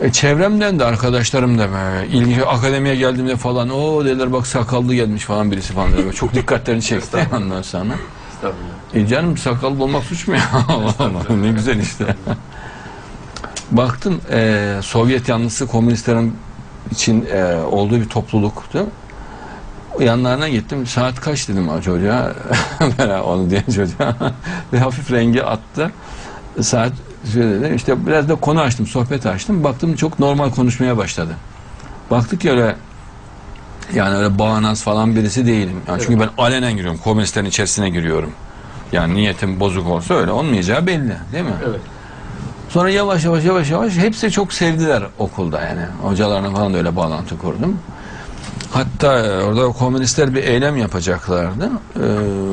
E, çevremden de arkadaşlarım da böyle, ilgi akademiye geldiğimde falan o dediler bak sakallı gelmiş falan birisi falan dedi. Böyle Çok dikkatlerini çekti ondan sonra. E canım sakallı olmak suç mu ya? Ne güzel işte. Baktım e, Sovyet yanlısı komünistlerin için e, olduğu bir topluluktu. Yanlarına gittim. Saat kaç dedim o çocuğa. Onu diyen çocuğa. Ve hafif rengi attı. Saat şöyle dedi. İşte biraz da konu açtım, sohbet açtım. Baktım çok normal konuşmaya başladı. Baktık ki öyle yani öyle bağnaz falan birisi değilim. Yani Çünkü ben alenen giriyorum. Komünistlerin içerisine giriyorum. Yani niyetim bozuk olsa öyle olmayacağı belli. Değil mi? Evet. Sonra yavaş yavaş yavaş yavaş hepsi çok sevdiler okulda yani. Hocalarla falan da öyle bağlantı kurdum. Hatta e, orada komünistler bir eylem yapacaklardı. Ee,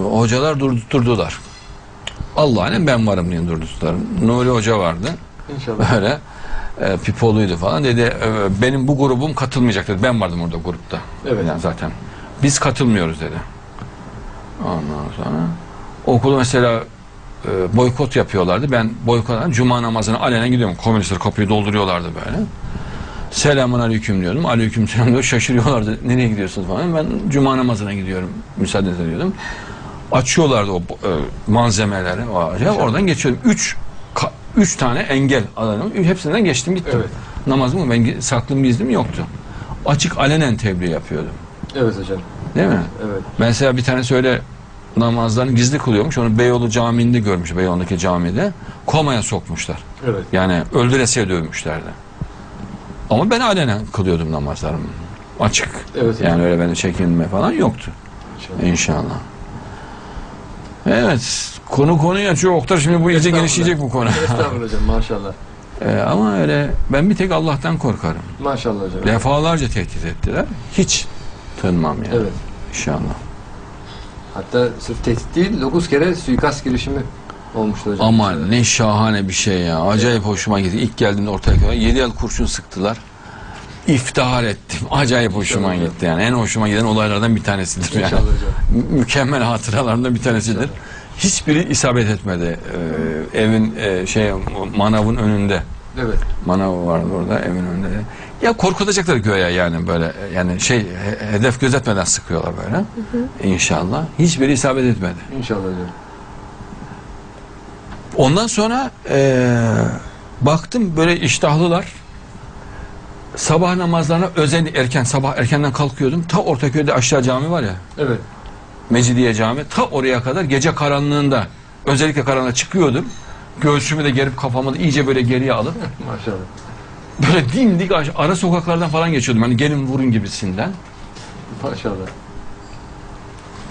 hocalar durdurdular. Allah'ın ben varım diye durdurdular. Nuri Hoca vardı. İnşallah. Öyle e, pipoluydu falan. Dedi e, benim bu grubum katılmayacak dedi. Ben vardım orada grupta. Evet. Yani zaten. Biz katılmıyoruz dedi. Ondan sonra okulu mesela e, boykot yapıyorlardı. Ben boykot cuma namazına alenen gidiyorum. Komünistler kapıyı dolduruyorlardı böyle. Selamun aleyküm diyordum. Aleyküm selam diyor. Şaşırıyorlardı. Nereye gidiyorsunuz falan. Ben cuma namazına gidiyorum. Müsaade ediyordum. Açıyorlardı o e, malzemeleri. O ağaca. Oradan geçiyordum. Üç, ka- üç tane engel alanım. Hepsinden geçtim gittim. Evet. Namazımı ben saklım gizlim yoktu. Açık alenen tebliğ yapıyordum. Evet hocam. Değil mi? Evet. Mesela bir tane söyle namazlarını gizli kılıyormuş. Onu Beyoğlu Camii'nde görmüş. Beyoğlu'ndaki camide. Komaya sokmuşlar. Evet. Yani öldüresiye dövmüşlerdi. Ama ben alenen kılıyordum namazlarımı. Açık. Evet. Yani öyle benim çekinme falan yoktu. İnşallah. İnşallah. Evet. Konu konuyu açıyor. Oktar şimdi bu Estağfurullah. genişleyecek bu konu. Estağfurullah hocam maşallah. Ee, ama öyle ben bir tek Allah'tan korkarım. Maşallah hocam. Defalarca tehdit ettiler. Hiç tınmam yani. Evet. İnşallah. Hatta sırf tehdit değil 9 kere suikast girişimi olmuştu hocam. Ama ne şahane bir şey ya. Acayip hoşuma gitti. İlk geldiğimde ortaya kadar 7 el kurşun sıktılar. İftihar ettim. Acayip hoşuma İnşallah. gitti yani. En hoşuma giden olaylardan bir tanesidir yani. İnşallah hocam. Mükemmel hatıralarından bir tanesidir. Hiçbiri isabet etmedi. Ee, evin e, şey manavın önünde. Evet. Manav vardı orada evin önünde. Ya korkutacaklar göğe yani böyle yani şey he- hedef gözetmeden sıkıyorlar böyle. İnşallah. Hiçbiri isabet etmedi. İnşallah hocam. Ondan sonra eee, baktım böyle iştahlılar. Sabah namazlarına özel erken sabah erkenden kalkıyordum. Ta Ortaköy'de aşağı cami var ya. Evet. Mecidiye Cami. Ta oraya kadar gece karanlığında özellikle karanlığa çıkıyordum. Göğsümü de gerip kafamı da iyice böyle geriye alıp Maşallah. böyle dimdik ara sokaklardan falan geçiyordum. Hani gelin vurun gibisinden. Maşallah.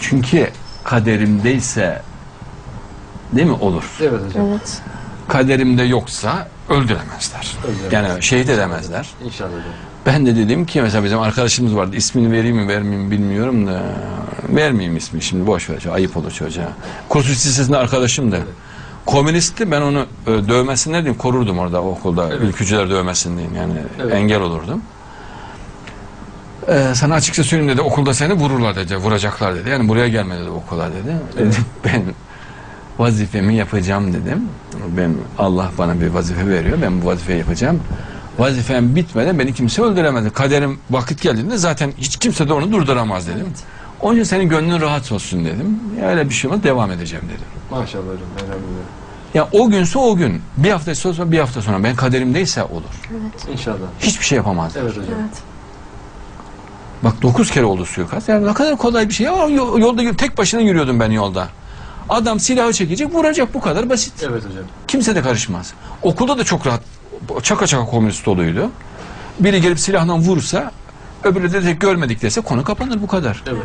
Çünkü kaderimdeyse değil mi olur? Evet hocam. Evet. Kaderimde yoksa öldüremezler. Öldüremezler. Yani şehit edemezler. İnşallah. Ben de dedim ki mesela bizim arkadaşımız vardı. İsmini vereyim mi vermeyeyim mi bilmiyorum da vermeyeyim ismi şimdi boş ver. Ayıp olur çocuğa. Kursuş Lisesi'nde arkadaşımdı. Komünistti ben onu e, diyeyim korurdum orada okulda. Evet. Ülkücüler dövmesin diyeyim yani Evet. engel olurdum. Ee, sana açıkça söyleyeyim dedi okulda seni vururlar dedi vuracaklar dedi. Yani buraya gelme dedi okula dedi. Dedim ben vazifemi yapacağım dedim. Ben Allah bana bir vazife veriyor. Ben bu vazifeyi yapacağım. Vazifem bitmeden beni kimse öldüremedi. Kaderim vakit geldiğinde zaten hiç kimse de onu durduramaz dedim. Onun için senin gönlün rahat olsun dedim. Ya öyle bir şey olmaz devam edeceğim dedim. Maşallah hocam. Elhamdülillah. Ya o günse o gün. Bir hafta sonra bir hafta sonra ben kaderimdeyse olur. Evet. İnşallah. Hiçbir şey yapamaz. Evet hocam. Evet. Bak dokuz kere oldu suikast. Yani ne kadar kolay bir şey. Ama yo- yolda tek başına yürüyordum ben yolda. Adam silahı çekecek, vuracak bu kadar basit. Evet hocam. Kimse de karışmaz. Okulda da çok rahat, çaka çaka komünist doluydu. Biri gelip silahla vursa, öbürü de tek görmedik dese konu kapanır bu kadar. Evet.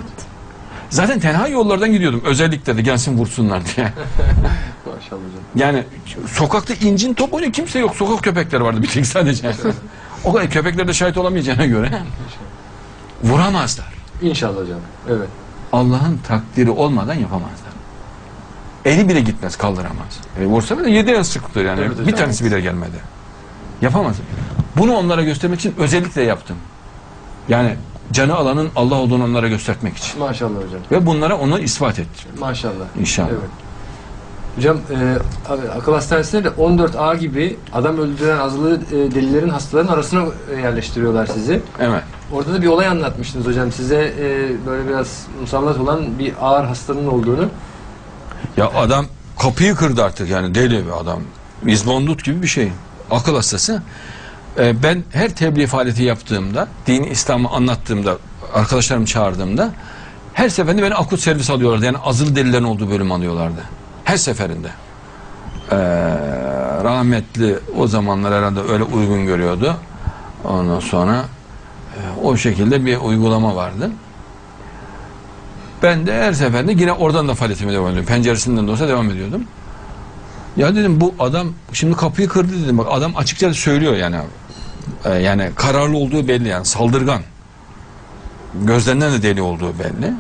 Zaten tenha yollardan gidiyordum. Özellikle de gelsin vursunlar diye. Maşallah hocam. Yani sokakta incin top oynuyor kimse yok. Sokak köpekleri vardı bir tek sadece. o kadar köpekler de şahit olamayacağına göre vuramazlar. İnşallah hocam. Evet. Allah'ın takdiri olmadan yapamazlar. Eli bile gitmez, kaldıramaz. E, vursa bile yedi el sıktı yani. Evet hocam. bir tanesi bile gelmedi. Yapamaz. Bunu onlara göstermek için özellikle yaptım. Yani canı alanın Allah olduğunu onlara göstermek için. Maşallah hocam. Ve bunlara onu ispat ettim. Maşallah. İnşallah. Evet. Hocam e, abi, akıl hastanesinde de 14A gibi adam öldüren azılı e, delilerin hastaların arasına e, yerleştiriyorlar sizi. Evet. Orada da bir olay anlatmıştınız hocam. Size e, böyle biraz musallat olan bir ağır hastanın olduğunu. Ya adam kapıyı kırdı artık yani deli bir adam. İzbondut gibi bir şey. Akıl hastası. Ee, ben her tebliğ faaliyeti yaptığımda, din İslam'ı anlattığımda, arkadaşlarımı çağırdığımda her seferinde beni akut servis alıyorlardı. Yani azılı delilerin olduğu bölüm alıyorlardı. Her seferinde. Ee, rahmetli o zamanlar herhalde öyle uygun görüyordu. Ondan sonra e, o şekilde bir uygulama vardı. Ben de her seferinde yine oradan da faaliyetime devam ediyordum. Penceresinden de olsa devam ediyordum. Ya dedim bu adam şimdi kapıyı kırdı dedim. Bak adam açıkça söylüyor yani. Ee, yani kararlı olduğu belli yani saldırgan. Gözlerinden de deli olduğu belli.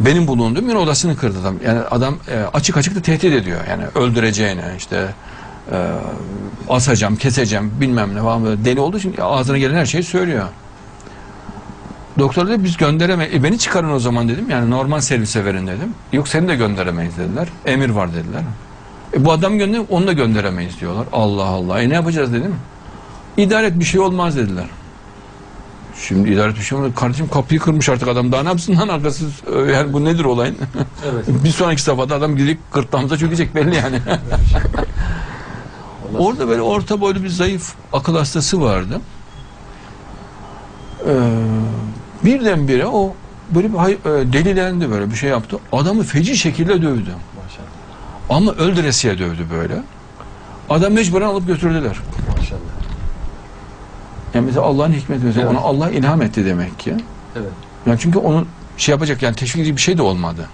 Benim bulunduğum bir odasını kırdı adam. Yani adam e, açık açık da tehdit ediyor. Yani öldüreceğini işte e, asacağım, keseceğim bilmem ne falan deli olduğu için ağzına gelen her şeyi söylüyor. Doktor dedi biz gönderemeyiz. E, beni çıkarın o zaman dedim. Yani normal servise verin dedim. Yok seni de gönderemeyiz dediler. Emir var dediler. E, bu adam gönder, onu da gönderemeyiz diyorlar. Allah Allah. E ne yapacağız dedim. İdare et bir şey olmaz dediler. Şimdi idare et bir şey olmaz. Kardeşim kapıyı kırmış artık adam. Daha ne yapsın lan arkası? Yani bu nedir olayın? Evet. bir sonraki safhada adam gidip gırtlağımıza çökecek belli yani. Orada böyle orta boylu bir zayıf akıl hastası vardı. Ee, birdenbire o böyle bir e, delilendi böyle bir şey yaptı. Adamı feci şekilde dövdü. Maşallah. Ama öldüresiye dövdü böyle. Adam mecburen alıp götürdüler. Maşallah. Yani mesela Allah'ın hikmeti mesela Evet. ona Allah ilham etti demek ki. Evet. Yani çünkü onun şey yapacak yani teşvik edici bir şey de olmadı.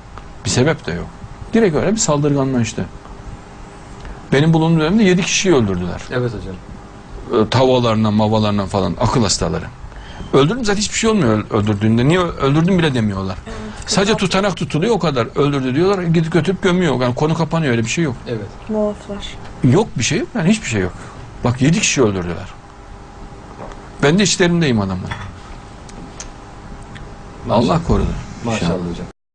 Bir sebep de yok. Direkt öyle bir saldırganlaştı. Benim bulunduğum dönemde yedi kişiyi öldürdüler. Evet hocam. e, tavalarından, mavalarından falan akıl hastaları. Öldürdüm zaten hiçbir şey olmuyor öl- öldürdüğünde. Niye öldürdüm bile demiyorlar. Sadece tutanak tutuluyor o kadar. Öldürdü diyorlar. Gidip götürüp gömüyor. Yani konu kapanıyor öyle bir şey yok. Evet. Muhaflar. Yok bir şey yok. Yani hiçbir şey yok. Bak yedi kişi öldürdüler. Ben de işlerindeyim adamlar. Allah korudu. Maşallah hocam.